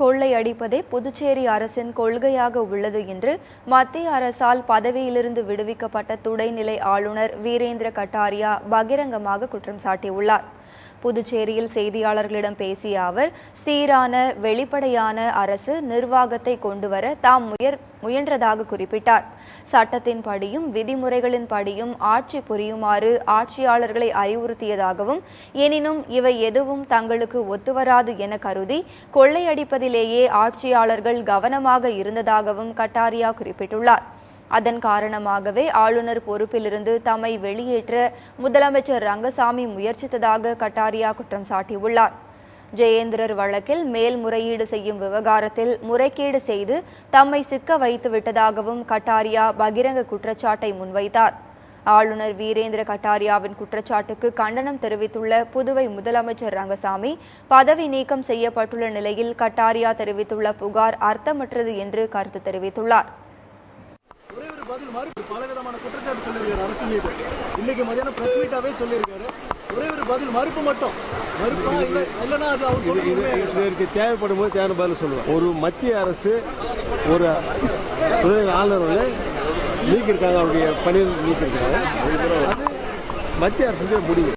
கொள்ளையடிப்பதே புதுச்சேரி அரசின் கொள்கையாக உள்ளது என்று மத்திய அரசால் பதவியிலிருந்து விடுவிக்கப்பட்ட துணைநிலை ஆளுநர் வீரேந்திர கட்டாரியா பகிரங்கமாக குற்றம் சாட்டியுள்ளார். புதுச்சேரியில் செய்தியாளர்களிடம் பேசிய அவர் சீரான வெளிப்படையான அரசு நிர்வாகத்தை கொண்டுவர தாம் முயற் முயன்றதாக குறிப்பிட்டார். சட்டத்தின்படியும் விதிமுறைகளின் படியும் ஆட்சி புரியுமாறு ஆட்சியாளர்களை அறிவுறுத்தியதாகவும் எனினும் இவை எதுவும் தங்களுக்கு ஒத்துவராது என கருதி கொள்ளையடிப்பதிலேயே ஆட்சியாளர்கள் கவனமாக இருந்ததாகவும் கட்டாரியா குறிப்பிட்டுள்ளார். அதன் காரணமாகவே ஆளுநர் பொறுப்பிலிருந்து தம்மை வெளியேற்ற முதலமைச்சர் ரங்கசாமி முயற்சித்ததாக கட்டாரியா குற்றம் சாட்டியுள்ளார். ஜெயேந்திரர் வழக்கில் மேல்முறையீடு செய்யும் விவகாரத்தில் முறைகேடு செய்து தம்மை சிக்க வைத்து விட்டதாகவும் கட்டாரியா பகிரங்க குற்றச்சாட்டை முன்வைத்தார். ஆளுநர் வீரேந்திர கட்டாரியாவின் குற்றச்சாட்டுக்கு கண்டனம் தெரிவித்துள்ள புதுவை முதலமைச்சர் ரங்கசாமி பதவி நீக்கம் செய்யப்பட்டுள்ள நிலையில் கட்டாரியா தெரிவித்துள்ள புகார் அர்த்தமற்றது என்று கருத்து தெரிவித்துள்ளார். பதில் மறுப்பு பல விதமான குற்றச்சாட்டு சொல்லியிருக்காரு அரசு மீது. இன்னைக்கு மதியானம் பிரஸ் மீட்டாவே சொல்லியிருக்காரு. ஒரே ஒரு பதில் மறுப்பு மட்டும். மறுப்பா இல்ல இல்லனா அது இல்லையா? இதற்கு தேவைப்படும் போது தேவையான பதில் சொல்லுவேன். ஒரு மத்திய அரசு ஒரு ஆளுநர்களை நீக்கியிருக்காங்க அவருடைய பணியில் நீக்கியிருக்காங்க. மத்திய அரசுடைய முடிவு